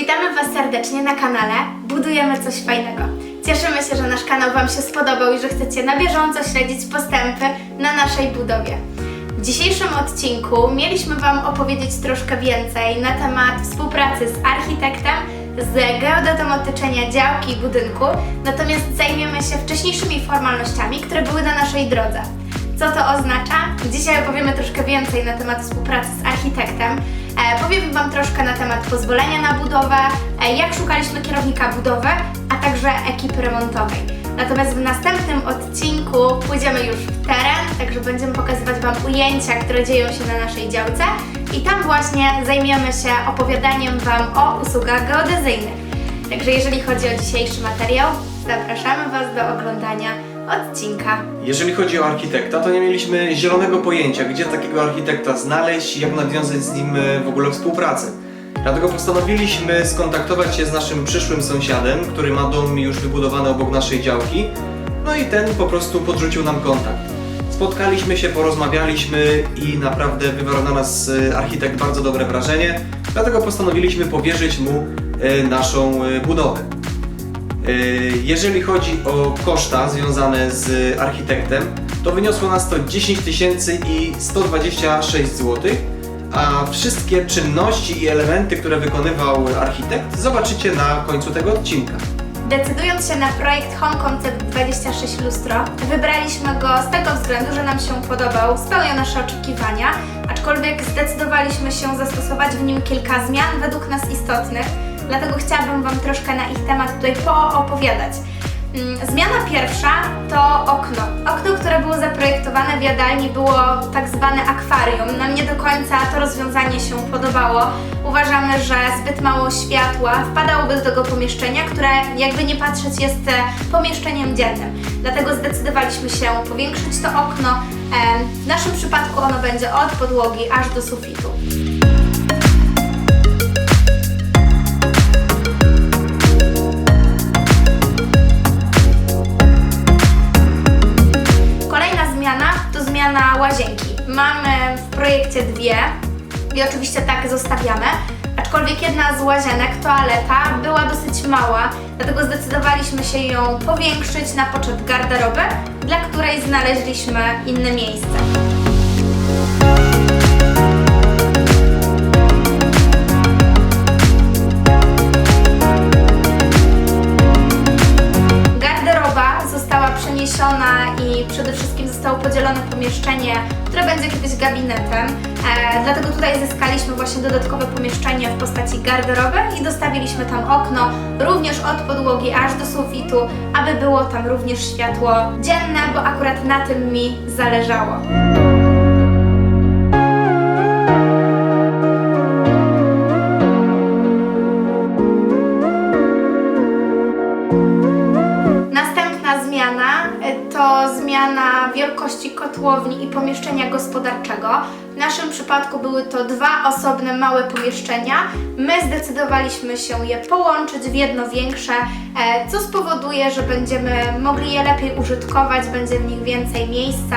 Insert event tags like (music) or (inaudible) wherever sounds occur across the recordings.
Witamy Was serdecznie na kanale Budujemy coś fajnego. Cieszymy się, że nasz kanał Wam się spodobał i że chcecie na bieżąco śledzić postępy na naszej budowie. W dzisiejszym odcinku mieliśmy Wam opowiedzieć troszkę więcej na temat współpracy z architektem, z geodetą otyczenia działki i budynku, natomiast zajmiemy się wcześniejszymi formalnościami, które były na naszej drodze. Co to oznacza? Dzisiaj opowiemy troszkę więcej na temat współpracy z architektem. E, powiemy Wam troszkę na temat pozwolenia na budowę, e, jak szukaliśmy kierownika budowy, a także ekipy remontowej. Natomiast w następnym odcinku pójdziemy już w teren, także będziemy pokazywać Wam ujęcia, które dzieją się na naszej działce i tam właśnie zajmiemy się opowiadaniem Wam o usługach geodezyjnych. Także jeżeli chodzi o dzisiejszy materiał, zapraszamy Was do oglądania odcinka. Jeżeli chodzi o architekta, to nie mieliśmy zielonego pojęcia, gdzie takiego architekta znaleźć i jak nawiązać z nim e, w ogóle współpracę. Dlatego postanowiliśmy skontaktować się z naszym przyszłym sąsiadem, który ma dom już wybudowany obok naszej działki. No i ten po prostu podrzucił nam kontakt. Spotkaliśmy się, porozmawialiśmy i naprawdę wywarł na nas e, architekt bardzo dobre wrażenie. Dlatego postanowiliśmy powierzyć mu e, naszą budowę. Yy, Jeżeli chodzi o koszta związane z architektem, to wyniosło nas to 10 tysięcy i 126 zł, a wszystkie czynności i elementy, które wykonywał architekt, zobaczycie na końcu tego odcinka. Decydując się na projekt Home Concept 26 Lustro, wybraliśmy go z tego względu, że nam się podobał, spełniał nasze oczekiwania, aczkolwiek zdecydowaliśmy się zastosować w nim kilka zmian według nas istotnych, dlatego chciałabym Wam troszkę na ich temat tutaj poopowiadać. Mm, Zmiana pierwsza to okno. Okno, które było zaprojektowane w jadalni było tak zwane akwarium. Nam nie do końca to rozwiązanie się podobało. Uważamy, że zbyt mało światła wpadałoby do tego pomieszczenia, które jakby nie patrzeć jest e, pomieszczeniem dziennym. Dlatego zdecydowaliśmy się powiększyć to okno. E, W naszym przypadku ono będzie od podłogi aż do sufitu. Łazienki. Mamy w projekcie dwie i oczywiście tak zostawiamy. Aczkolwiek jedna z łazienek, toaleta, była dosyć mała, dlatego zdecydowaliśmy się ją powiększyć na poczet garderoby, dla której znaleźliśmy inne miejsce. Zostało podzielone pomieszczenie, które będzie kiedyś gabinetem. E, dlatego tutaj zyskaliśmy właśnie dodatkowe pomieszczenie w postaci garderoby i dostawiliśmy tam okno również od podłogi aż do sufitu, aby było tam również światło dzienne, bo akurat na tym mi zależało. Kotłowni i pomieszczenia gospodarczego. W naszym przypadku były to dwa osobne małe pomieszczenia. My zdecydowaliśmy się je połączyć w jedno większe, e, co spowoduje, że będziemy mogli je lepiej użytkować, będzie w nich więcej miejsca.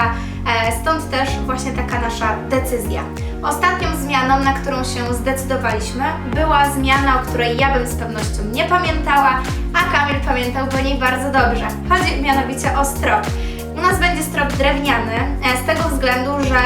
e, Stąd też właśnie taka nasza decyzja. Ostatnią zmianą, na którą się zdecydowaliśmy, była zmiana, o której ja bym z pewnością nie pamiętała, a Kamil pamiętał po niej bardzo dobrze. Chodzi mianowicie o strop. Nas będzie strop drewniany, e, z tego względu, że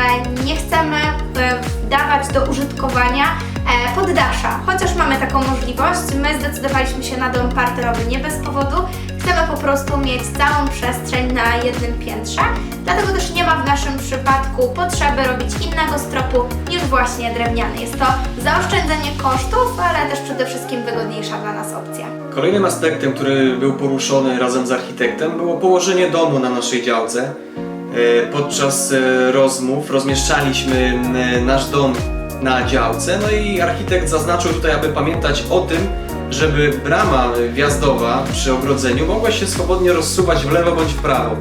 nie chcemy e, wdawać do użytkowania e, poddasza. Chociaż mamy taką możliwość, my zdecydowaliśmy się na dom parterowy nie bez powodu. Chcemy po prostu mieć całą przestrzeń na jednym piętrze. Dlatego też nie ma w naszym przypadku potrzeby robić innego stropu niż właśnie drewniany. Jest to zaoszczędzenie kosztów, ale też przede wszystkim wygodniejsza dla nas opcja. Kolejnym aspektem, który był poruszony razem z architektem, było położenie domu na naszej działce. E, Podczas e, rozmów rozmieszczaliśmy e, nasz dom na działce, no i architekt zaznaczył tutaj, aby pamiętać o tym, żeby brama wjazdowa przy ogrodzeniu mogła się swobodnie rozsuwać w lewo bądź w prawo.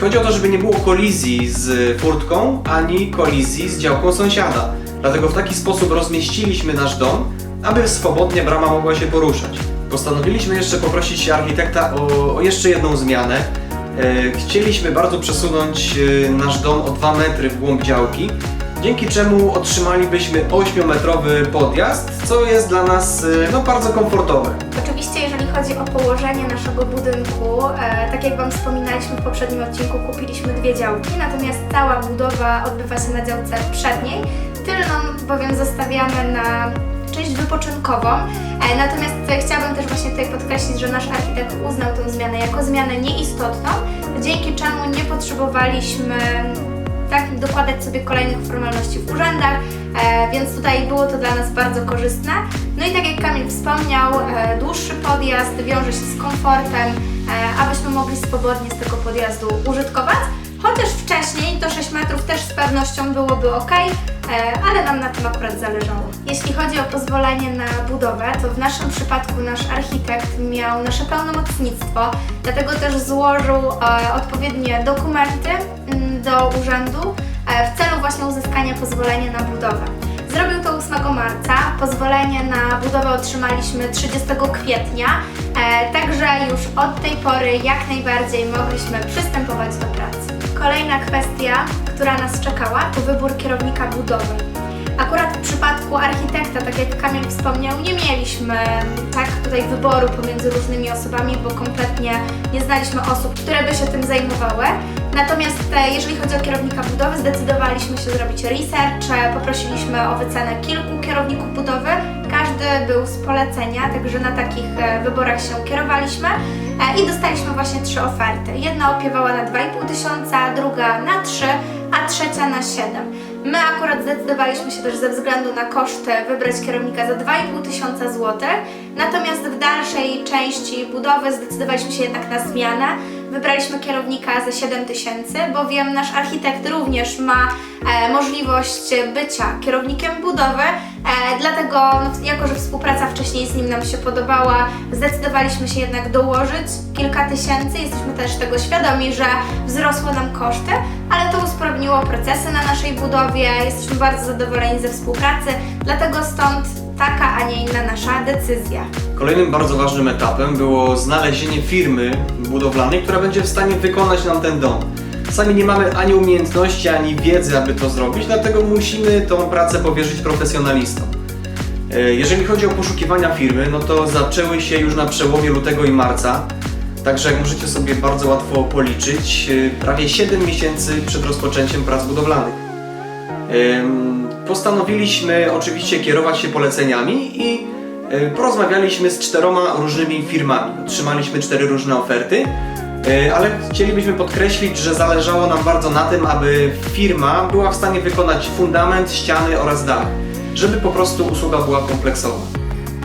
Chodzi o to, żeby nie było kolizji z furtką, ani kolizji z działką sąsiada. Dlatego w taki sposób rozmieściliśmy nasz dom, aby swobodnie brama mogła się poruszać. Postanowiliśmy jeszcze poprosić architekta o, o jeszcze jedną zmianę. E, Chcieliśmy bardzo przesunąć e, nasz dom o 2 metry w głąb działki, dzięki czemu otrzymalibyśmy 8-metrowy podjazd, co jest dla nas y, no, bardzo komfortowe. Oczywiście, jeżeli chodzi o położenie naszego budynku, e, tak jak Wam wspominaliśmy w poprzednim odcinku, kupiliśmy dwie działki, natomiast cała budowa odbywa się na działce przedniej. Tylną bowiem zostawiamy na część wypoczynkową. E, natomiast e, chciałabym też właśnie tutaj podkreślić, że nasz architekt uznał tę zmianę jako zmianę nieistotną, dzięki czemu nie potrzebowaliśmy tak dokładać sobie kolejnych formalności w urzędach, e, więc tutaj było to dla nas bardzo korzystne. No i tak jak Kamil wspomniał, dłuższy podjazd wiąże się z komfortem, abyśmy mogli swobodnie z tego podjazdu użytkować. Chociaż wcześniej to 6 metrów też z pewnością byłoby ok, e, ale nam na tym akurat zależało. Jeśli chodzi o pozwolenie na budowę, to w naszym przypadku nasz architekt miał nasze pełnomocnictwo, dlatego też złożył e, odpowiednie dokumenty mm, do urzędu e, w celu właśnie uzyskania pozwolenia na budowę. Zrobił to 8 marca. Pozwolenie na budowę otrzymaliśmy 30 kwietnia, także już od tej pory jak najbardziej mogliśmy przystępować do pracy. Kolejna kwestia, która nas czekała, to wybór kierownika budowy. Akurat w przypadku architekta, tak jak Kamil wspomniał, nie mieliśmy tak tutaj wyboru pomiędzy różnymi osobami, bo kompletnie nie znaliśmy osób, które by się tym zajmowały. Natomiast e, jeżeli chodzi o kierownika budowy, zdecydowaliśmy się zrobić research, e, poprosiliśmy o wycenę kilku kierowników budowy. Każdy był z polecenia, także na takich e, wyborach się kierowaliśmy i dostaliśmy właśnie trzy oferty. Jedna opiewała na 2,5 tysiąca, druga na 3, a trzecia na 7. My akurat zdecydowaliśmy się też ze względu na koszty wybrać kierownika za 2,5 tysiąca złotych, natomiast w dalszej części budowy zdecydowaliśmy się jednak na zmianę. Wybraliśmy kierownika za 7 tysięcy, bowiem nasz architekt również ma e, możliwość bycia kierownikiem budowy, e, dlatego no, jako, że współpraca wcześniej z nim nam się podobała, zdecydowaliśmy się jednak dołożyć kilka tysięcy. Jesteśmy też tego świadomi, że wzrosły nam koszty, ale to usprawniło procesy na naszej budowie. Jesteśmy bardzo zadowoleni ze współpracy, dlatego stąd taka, a nie inna nasza decyzja. Kolejnym bardzo ważnym etapem było znalezienie firmy budowlanej, która będzie w stanie wykonać nam ten dom. Sami nie mamy ani umiejętności, ani wiedzy, aby to zrobić, dlatego musimy tą pracę powierzyć profesjonalistom. E, Jeżeli chodzi o poszukiwania firmy, no to zaczęły się już na przełomie lutego i marca. Także jak możecie sobie bardzo łatwo policzyć, e, prawie 7 miesięcy przed rozpoczęciem prac budowlanych. Postanowiliśmy oczywiście kierować się poleceniami i y, porozmawialiśmy z czteroma różnymi firmami. Otrzymaliśmy cztery różne oferty, y, ale chcielibyśmy podkreślić, że zależało nam bardzo na tym, aby firma była w stanie wykonać fundament, ściany oraz dach, żeby po prostu usługa była kompleksowa.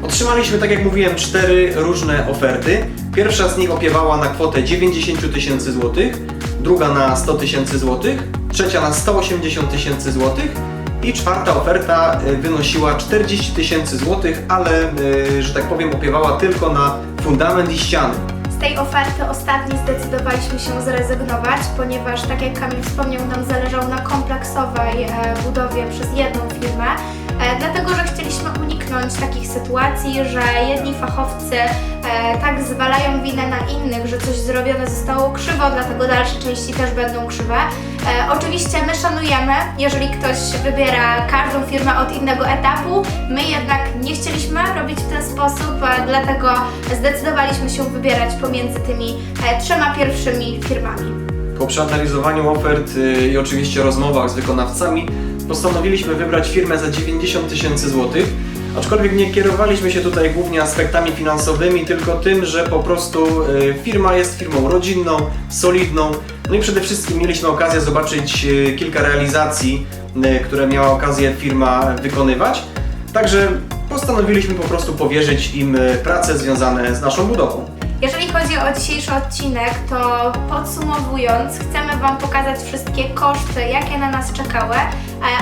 Otrzymaliśmy, tak jak mówiłem, cztery różne oferty. Pierwsza z nich opiewała na kwotę 90 tysięcy złotych, druga na 100 tysięcy złotych, trzecia na 180 tysięcy złotych i czwarta oferta y, wynosiła 40 tysięcy złotych, ale, y, że tak powiem, opiewała tylko na fundament i ściany. Z tej oferty ostatniej zdecydowaliśmy się zrezygnować, ponieważ tak jak Kamil wspomniał, nam zależało na kompleksowej e, budowie przez jedną firmę, e, dlatego że chcieliśmy uniknąć takich sytuacji, że jedni fachowcy e, tak zwalają winę na innych, że coś zrobione zostało krzywo, dlatego dalsze części też będą krzywe. E, oczywiście my szanujemy, jeżeli ktoś wybiera każdą firmę od innego etapu, my jednak nie chcieliśmy robić w ten sposób, e, dlatego zdecydowaliśmy się wybierać pomiędzy tymi e, trzema pierwszymi firmami. Po przeanalizowaniu ofert y, i oczywiście rozmowach z wykonawcami postanowiliśmy wybrać firmę za 90 tysięcy złotych, aczkolwiek nie kierowaliśmy się tutaj głównie aspektami finansowymi, tylko tym, że po prostu y, firma jest firmą rodzinną, solidną, no i przede wszystkim mieliśmy okazję zobaczyć y, kilka realizacji, y, które miała okazję firma wykonywać, także postanowiliśmy po prostu powierzyć im y, prace związane z naszą budową. Jeżeli chodzi o dzisiejszy odcinek, to podsumowując, chcemy Wam pokazać wszystkie koszty, jakie na nas czekały, e,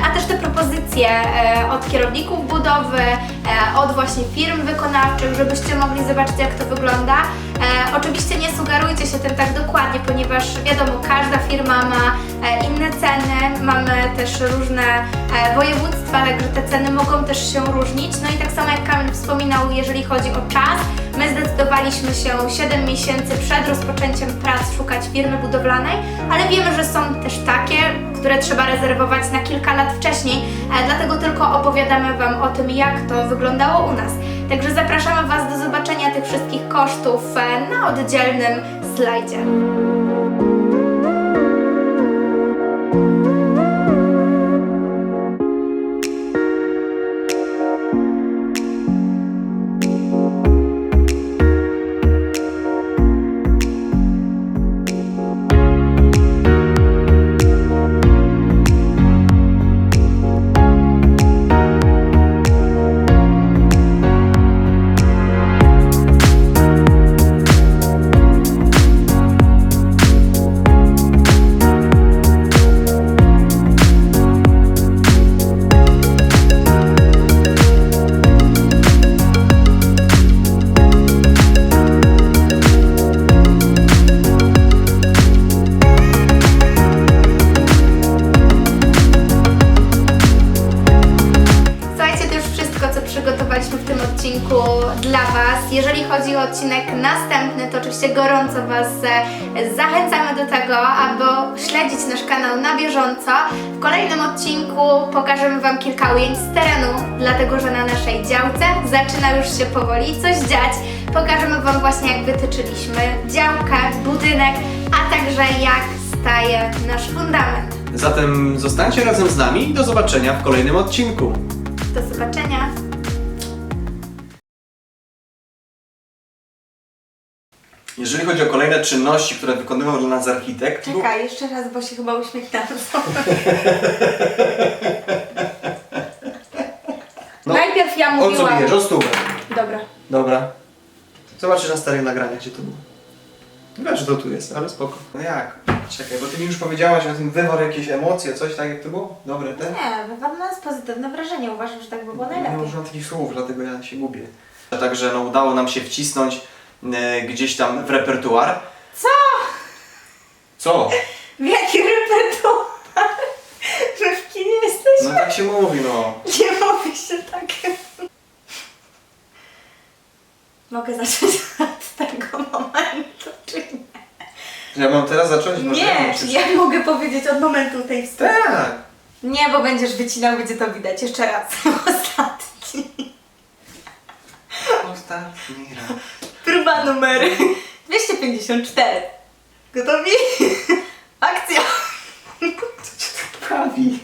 a też te propozycje e, od kierowników budowy, e, od właśnie firm wykonawczych, żebyście mogli zobaczyć, jak to wygląda. E, Oczywiście nie sugerujcie się tym tak dokładnie, ponieważ wiadomo, każda firma ma e, inne ceny, mamy też różne e, województwa, także te ceny mogą też się różnić. No i tak samo jak Kamil wspominał, jeżeli chodzi o czas, my zdecydowaliśmy się 7 miesięcy przed rozpoczęciem prac szukać firmy budowlanej, ale wiemy, że są też takie, które trzeba rezerwować na kilka lat wcześniej, e, dlatego tylko opowiadamy Wam o tym, jak to wyglądało u nas. Także zapraszamy Was do zobaczenia tych wszystkich kosztów e, na oddzielnym slajdzie. Odcinek następny, to oczywiście gorąco Was e, zachęcamy do tego, aby śledzić nasz kanał na bieżąco. W kolejnym odcinku pokażemy Wam kilka ujęć z terenu, dlatego że na naszej działce zaczyna już się powoli coś dziać. Pokażemy Wam właśnie, jak wytyczyliśmy działkę, budynek, a także jak staje nasz fundament. Zatem zostańcie razem z nami i do zobaczenia w kolejnym odcinku. Do zobaczenia! Jeżeli chodzi o kolejne czynności, które wykonywał dla nas architekt, Czekaj, jeszcze raz, bo się chyba uśmiechnęłam. (laughs) No, Najpierw ja o co mówiłam. O stówę. Dobra. Dobra. Zobaczysz na starych nagraniach, gdzie to było. Wiesz, że to tu jest, ale spoko. No jak? Czekaj, bo ty mi już powiedziałaś o tym wywarł jakieś emocje, coś tak jak to było? Dobre te? Nie, wypadło na nas pozytywne wrażenie. Uważam, że tak by było Nie najlepiej. używam takich słów, dlatego ja się gubię. Także no, udało nam się wcisnąć e, gdzieś tam w repertuar. Co? Co? W jaki repertuar? My w kinie No jesteśmy. tak się mówi, no. Nie mówi się tak. Mogę zacząć od tego momentu, czy nie? Ja mam teraz zacząć? Może ja Nie, musisz- ja mogę powiedzieć od momentu tej wstępy. Tak. Nie, bo będziesz wycinał, będzie to widać. Jeszcze raz. (laughs) Ostatni. Ostatni raz. Próba numer 254. Gotowi? (laughs) Akcja! Prawi.